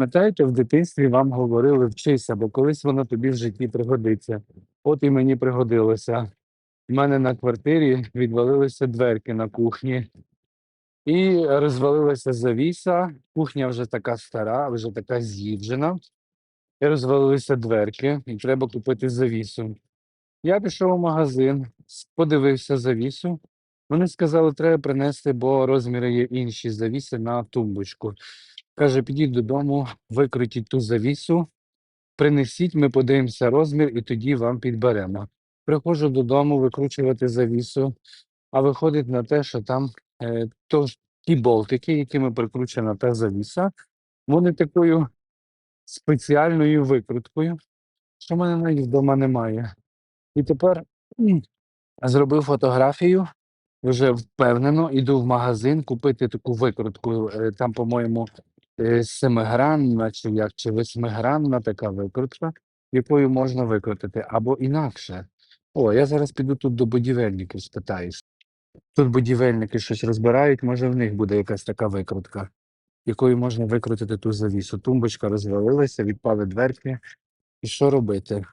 Пам'ятаєте, в дитинстві вам говорили вчися, бо колись воно тобі в житті пригодиться. От і мені пригодилося. У мене на квартирі відвалилися дверки на кухні, і розвалилася завіса. Кухня вже така стара, вже така з'їджена. І розвалилися дверки, і треба купити завісу. Я пішов у магазин, подивився завісу. Вони сказали, треба принести, бо розміри є інші завіси на тумбочку. Каже, підіть додому, викрутіть ту завісу, принесіть, ми подивимося розмір і тоді вам підберемо. Приходжу додому викручувати завісу, а виходить на те, що там е, то, ті болтики, якими прикручена та завіса, вони такою спеціальною викруткою, що в мене навіть вдома немає. І тепер зробив фотографію, вже впевнено, іду в магазин купити таку викрутку. е, Там, по-моєму, е, семигранна чи як, чи восьмигранна така викрутка, якою можна викрутити, або інакше. О, я зараз піду тут до будівельників спитаюсь. Тут будівельники щось розбирають, може в них буде якась така викрутка, якою можна викрутити ту завісу. Тумбочка розвалилася, відпали дверки. І що робити?